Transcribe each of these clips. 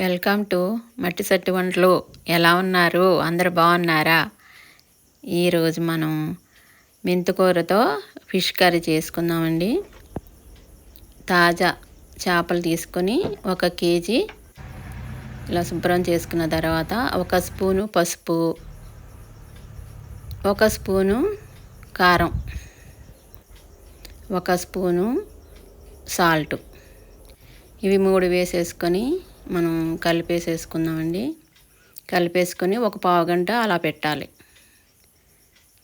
Welcome to మట్టి సట్టి వంటలు. ఎలా ఉన్నారు? అందరు బాగున్నారా? ఈరోజు మనం మెంతుకూరతో ఫిష్ కర్రీ చేసుకుందామండి. తాజా చేపలు తీసుకొని ఒక కేజీ ఇలా శుభ్రం చేసుకున్న తర్వాత ఒక స్పూను పసుపు ఒక స్పూను కారం ఒక స్పూను సాల్ట్. ఇవి మూడు వేసేసుకొని మనం కలిపేసేసుకుందామండి. కలిపేసుకొని ఒక పావు గంట అలా పెట్టాలి.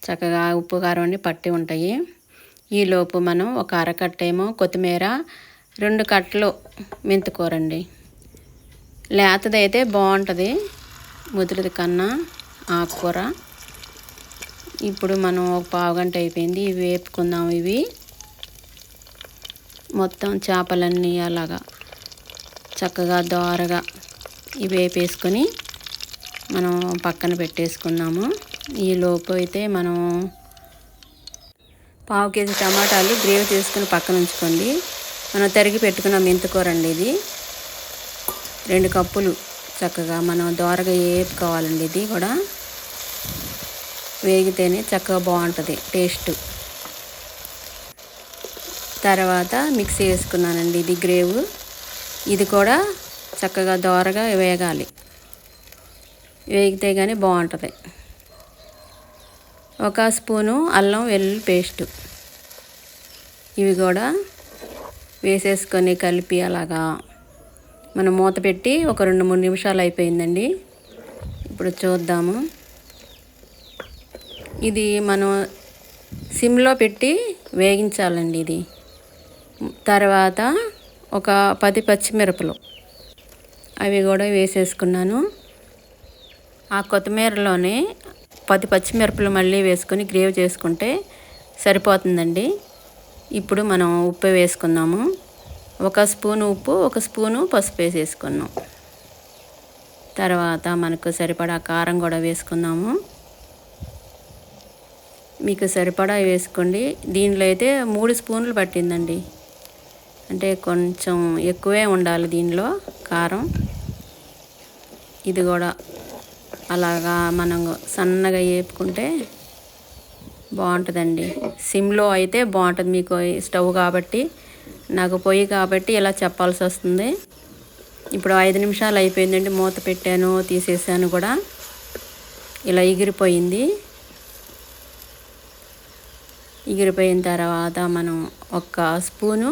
చక్కగా ఉప్పు కారం అన్నీ పట్టి ఉంటాయి. ఈలోపు మనం ఒక అరకట్ట ఏమో కొత్తిమీర రెండు కట్టలు మెంతుకూరండి. లేతదైతే బాగుంటుంది. ముదురుది కన్నా ఆకుకూర. ఇప్పుడు మనం ఒక పావు గంట అయిపోయింది. ఇవి వేపుకుందాం ఇవి. మొత్తం చేపలన్నీ అలాగా చక్కగా దోరగా ఇవి వేపేసుకొని మనం పక్కన పెట్టేసుకుందాము ఈ లోపు అయితే మనం పావు కేజీ టమాటాలు గ్రేవ్ చేసుకుని పక్కన ఉంచుకోండి. మనం తరిగి పెట్టుకున్న మెంతుకూర అండి ఇది. రెండు కప్పులు చక్కగా మనం దోరగా వేపుకోవాలండి ఇది కూడా. వేగితేనే చక్కగా బాగుంటుంది టేస్ట్. తర్వాత మిక్సీ వేసుకున్నానండి ఇది గ్రేవ్. ఇది కూడా చక్కగా దోరగా వేగాలి. వేగితే కానీ బాగుంటుంది. ఒక స్పూను అల్లం వెల్లుల్లి పేస్టు. ఇవి కూడా వేసేసుకొని కలిపి అలాగా మనం మూత పెట్టి ఒక రెండు మూడు నిమిషాలు అయిపోయిందండి. ఇప్పుడు చూద్దాము. ఇది మనం సిమ్లో పెట్టి వేగించాలండి ఇది. తర్వాత ఒక పది పచ్చిమిరపలు. అవి కూడా వేసేసుకున్నాను. ఆ కొత్తిమీరలోనే పది పచ్చిమిరపలు మళ్ళీ వేసుకొని గ్రేవ్ చేసుకుంటే సరిపోతుందండి. ఇప్పుడు మనం ఉప్పు వేసుకుందాము. ఒక స్పూను ఉప్పు ఒక స్పూను పసుపు వేసేసుకున్నాం. తర్వాత మనకు సరిపడా కారం కూడా వేసుకుందాము. మీకు సరిపడా వేసుకోండి. దీనిలో అయితే మూడు స్పూన్లు పట్టిందండి. అంటే కొంచెం ఎక్కువే ఉండాలి దీనిలో కారం. ఇది కూడా అలాగా మనం సన్నగా వేపుకుంటే బాగుంటుందండి. సిమ్లో అయితే బాగుంటుంది మీకు స్టవ్ కాబట్టి. నాకు పొయ్యి కాబట్టి ఇలా చెప్పాల్సి వస్తుంది. ఇప్పుడు ఐదు నిమిషాలు అయిపోయిందండి. మూత పెట్టాను తీసేసాను కూడా. ఇలా ఎగిరిపోయింది ఎగిరిపోయిన తర్వాత మనం ఒక స్పూను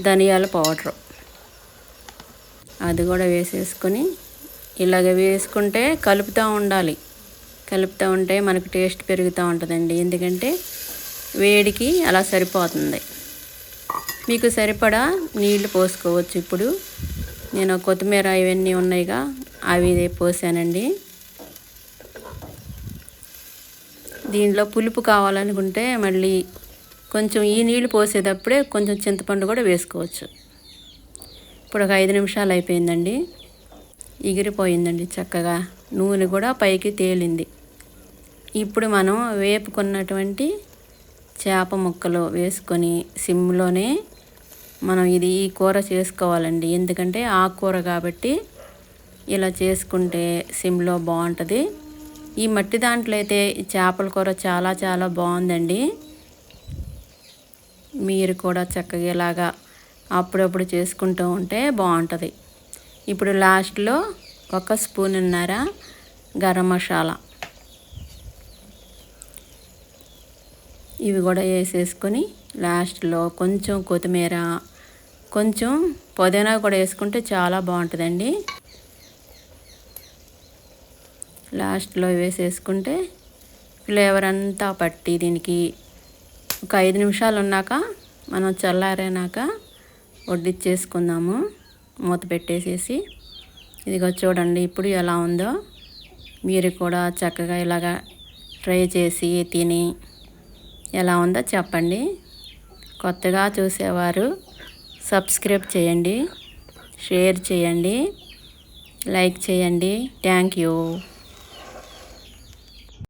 ధనియాల పౌడరు. అది కూడా వేసేసుకొని ఇలాగ వేసుకుంటే కలుపుతూ ఉండాలి. కలుపుతూ ఉంటే మనకు టేస్ట్ పెరుగుతూ ఉంటుందండి. ఎందుకంటే వేడికి అలా సరిపోతుంది. మీకు సరిపడా నీళ్ళు పోసుకోవచ్చు. ఇప్పుడు నేను కొత్తిమీర ఇవన్నీ ఉన్నాయిగా అవి పోసానండి. దీనిలో పులుపు కావాలనుకుంటే మళ్ళీ కొంచెం ఈ నీళ్ళు పోసేటప్పుడే కొంచెం చింతపండు కూడా వేసుకోవచ్చు. ఇప్పుడు ఒక ఐదు నిమిషాలు అయిపోయిందండి. ఎగిరిపోయిందండి చక్కగా. నూనె కూడా పైకి తేలింది. ఇప్పుడు మనం వేపుకున్నటువంటి చేప ముక్కలు వేసుకొని సిమ్లోనే మనం ఇది ఈ కూర చేసుకోవాలండి. ఎందుకంటే ఆకుకూర కాబట్టి ఇలా చేసుకుంటే సిమ్లో బాగుంటుంది. ఈ మట్టి దాంట్లో అయితే చేపల కూర చాలా చాలా బాగుందండి. మీరు కూడా చక్కగా ఇలాగా అప్పుడప్పుడు చేసుకుంటూ ఉంటే బాగుంటుంది. ఇప్పుడు లాస్ట్లో ఒక స్పూన్ ఉన్నర గరం మసాలా. ఇవి కూడా వేసేసుకొని లాస్ట్లో కొంచెం కొత్తిమీర కొంచెం పుదీనా కూడా వేసుకుంటే చాలా బాగుంటుందండి. లాస్ట్లో వేసేసుకుంటే ఫ్లేవర్ అంతా పట్టి దీనికి ఒక ఐదు నిమిషాలు ఉన్నాక మనం చల్లారైనాక వడ్డిచ్చేసుకుందాము. మూత పెట్టేసేసి ఇదిగో చూడండి ఇప్పుడు ఎలా ఉందో. మీరు కూడా చక్కగా ఇలాగా ట్రై చేసి తిని ఎలా ఉందో చెప్పండి. కొత్తగా చూసేవారు సబ్స్క్రైబ్ చేయండి షేర్ చేయండి లైక్ చేయండి. Thank you.